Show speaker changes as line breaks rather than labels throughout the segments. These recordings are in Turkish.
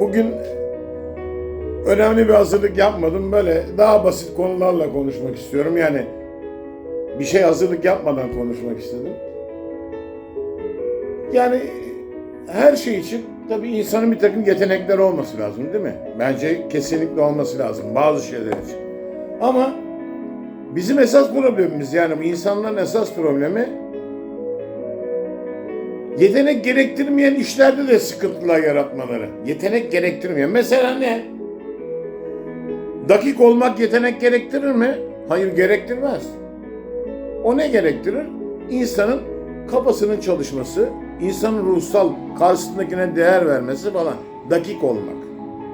bugün önemli bir hazırlık yapmadım. Böyle daha basit konularla konuşmak istiyorum. Yani bir şey hazırlık yapmadan konuşmak istedim. Yani her şey için tabii insanın bir takım yetenekleri olması lazım değil mi? Bence kesinlikle olması lazım bazı şeyler için. Ama bizim esas problemimiz yani bu insanların esas problemi yetenek gerektirmeyen işlerde de sıkıntılar yaratmaları. Yetenek gerektirmeyen. Mesela ne? Dakik olmak yetenek gerektirir mi? Hayır gerektirmez. O ne gerektirir? İnsanın kafasının çalışması, insanın ruhsal karşısındakine değer vermesi falan. Dakik olmak.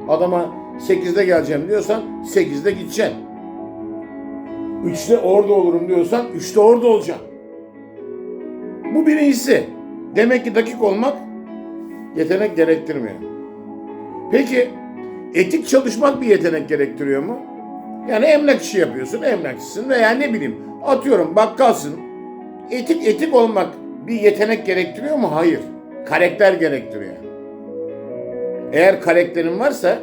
Adama 8'de geleceğim diyorsan 8'de gideceksin. 3'te orada olurum diyorsan 3'te orada olacaksın. Bu birincisi. Demek ki dakik olmak yetenek gerektirmiyor. Peki etik çalışmak bir yetenek gerektiriyor mu? Yani emlak işi yapıyorsun, emlakçısın veya ne bileyim atıyorum bakkalsın. Etik etik olmak bir yetenek gerektiriyor mu? Hayır. Karakter gerektiriyor. Eğer karakterin varsa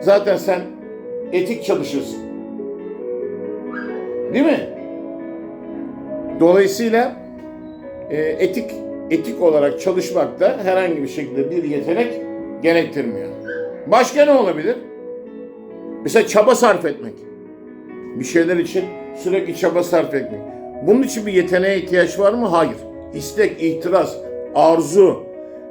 zaten sen etik çalışırsın. Değil mi? Dolayısıyla e, etik etik olarak çalışmak da herhangi bir şekilde bir yetenek gerektirmiyor. Başka ne olabilir? Mesela çaba sarf etmek. Bir şeyler için sürekli çaba sarf etmek. Bunun için bir yeteneğe ihtiyaç var mı? Hayır. İstek, itiraz, arzu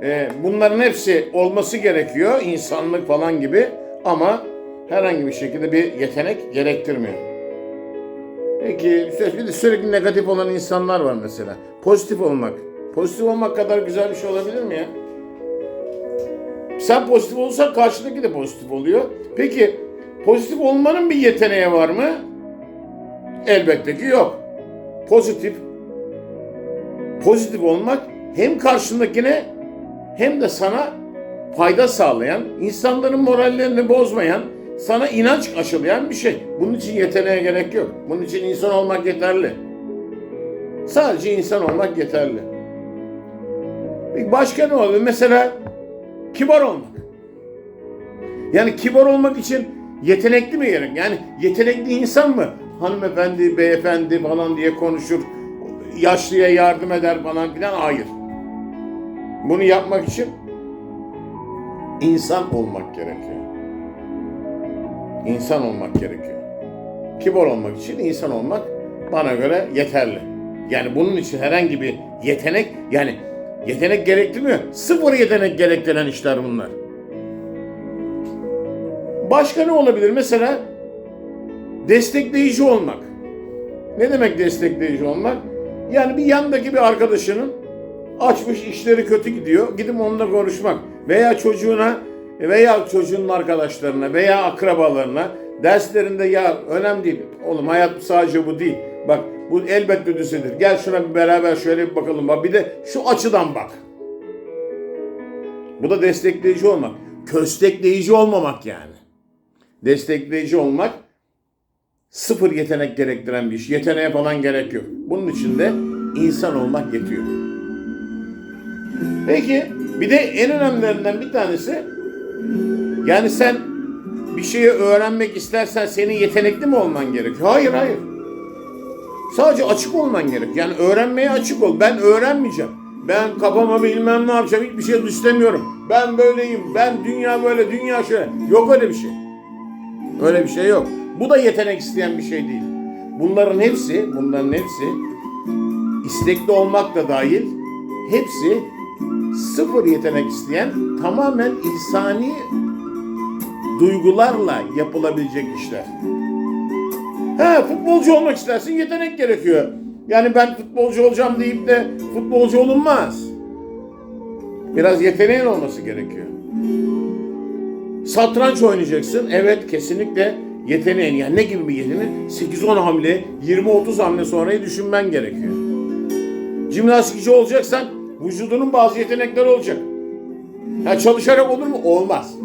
e, bunların hepsi olması gerekiyor. insanlık falan gibi ama herhangi bir şekilde bir yetenek gerektirmiyor. Bir de sürekli negatif olan insanlar var mesela. Pozitif olmak. Pozitif olmak kadar güzel bir şey olabilir mi ya? Sen pozitif olursan karşıdaki de pozitif oluyor. Peki pozitif olmanın bir yeteneği var mı? Elbette ki yok. Pozitif pozitif olmak hem karşındakine hem de sana fayda sağlayan, insanların morallerini bozmayan, sana inanç aşılayan bir şey. Bunun için yeteneğe gerek yok. Bunun için insan olmak yeterli. Sadece insan olmak yeterli. Başka ne olabilir? Mesela kibar olmak. Yani kibar olmak için yetenekli mi gerek? Yani yetenekli insan mı? Hanımefendi, beyefendi falan diye konuşur. Yaşlıya yardım eder falan filan. Hayır. Bunu yapmak için insan olmak gerekiyor. İnsan olmak gerekiyor. Kibar olmak için insan olmak bana göre yeterli. Yani bunun için herhangi bir yetenek yani yetenek gerektirmiyor. Sıfır yetenek gerektiren işler bunlar. Başka ne olabilir? Mesela destekleyici olmak. Ne demek destekleyici olmak? Yani bir yandaki bir arkadaşının açmış işleri kötü gidiyor. Gidip onunla konuşmak veya çocuğuna veya çocuğun arkadaşlarına veya akrabalarına derslerinde ya önemli değil. Oğlum hayat sadece bu değil. Bak bu elbette düzelir. Gel şuna bir beraber şöyle bir bakalım. Bak bir de şu açıdan bak. Bu da destekleyici olmak. Köstekleyici olmamak yani. Destekleyici olmak sıfır yetenek gerektiren bir iş. Yeteneğe falan gerek yok. Bunun için de insan olmak yetiyor. Peki bir de en önemlilerinden bir tanesi yani sen bir şeyi öğrenmek istersen senin yetenekli mi olman gerekiyor? Hayır hayır. Sadece açık olman gerek. Yani öğrenmeye açık ol. Ben öğrenmeyeceğim. Ben kafama bilmem ne yapacağım. Hiçbir şey istemiyorum. Ben böyleyim. Ben dünya böyle, dünya şöyle. Yok öyle bir şey. Öyle bir şey yok. Bu da yetenek isteyen bir şey değil. Bunların hepsi, bunların hepsi istekli olmak da dahil hepsi sıfır yetenek isteyen tamamen insani duygularla yapılabilecek işler. He futbolcu olmak istersin yetenek gerekiyor. Yani ben futbolcu olacağım deyip de futbolcu olunmaz. Biraz yeteneğin olması gerekiyor. Satranç oynayacaksın. Evet kesinlikle yeteneğin. Yani ne gibi bir yetenek? 8-10 hamle, 20-30 hamle sonrayı düşünmen gerekiyor. Jimnastikçi olacaksan vücudunun bazı yetenekleri olacak. Ha, çalışarak olur mu? Olmaz.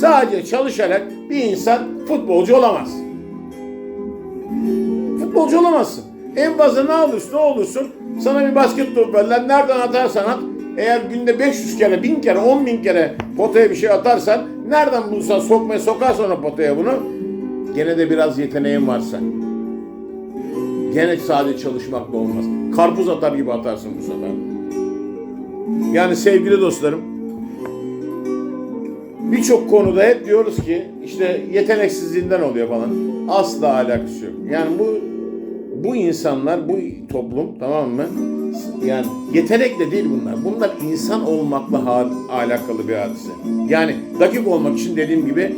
Sadece çalışarak bir insan futbolcu olamaz. Futbolcu olamazsın. En fazla ne olursun ne olursun sana bir basket topu verler. Nereden atarsan at Eğer günde 500 kere, 1000 kere, 10 bin kere potaya bir şey atarsan, nereden bulsan sokmaya sokarsan o potaya bunu, gene de biraz yeteneğin varsa. Gene sadece çalışmakla olmaz. Karpuz atar gibi atarsın bu sefer. Yani sevgili dostlarım, birçok konuda hep diyoruz ki işte yeteneksizliğinden oluyor falan. Asla alakası yok. Yani bu bu insanlar, bu toplum tamam mı? Yani yetenekle değil bunlar. Bunlar insan olmakla ha- alakalı bir hadise. Yani dakik olmak için dediğim gibi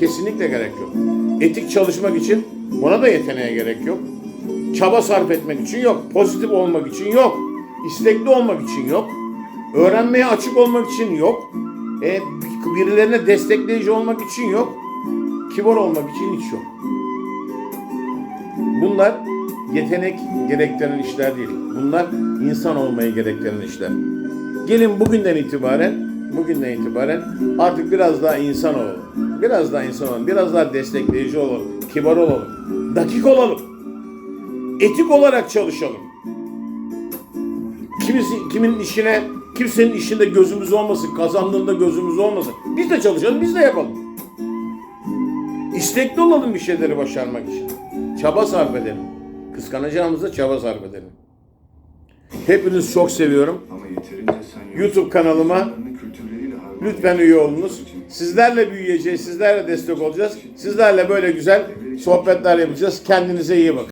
kesinlikle gerek yok. Etik çalışmak için buna da yeteneğe gerek yok. Çaba sarf etmek için yok. Pozitif olmak için yok. İstekli olmak için yok. Öğrenmeye açık olmak için yok. E, birilerine destekleyici olmak için yok. Kibar olmak için hiç yok. Bunlar yetenek gerektiren işler değil. Bunlar insan olmayı gerektiren işler. Gelin bugünden itibaren, bugünden itibaren artık biraz daha insan olalım. Biraz daha insan olalım. Biraz daha destekleyici olalım. Kibar olalım. Dakik olalım. Etik olarak çalışalım. Kimisi, kimin işine, kimsenin işinde gözümüz olmasın, kazandığında gözümüz olmasın. Biz de çalışalım, biz de yapalım. İstekli olalım bir şeyleri başarmak için. Çaba sarf edelim. Kıskanacağımızda çaba sarf edelim. Hepinizi çok seviyorum. YouTube kanalıma lütfen üye olunuz. Sizlerle büyüyeceğiz, sizlerle destek olacağız. Sizlerle böyle güzel sohbetler yapacağız. Kendinize iyi bakın.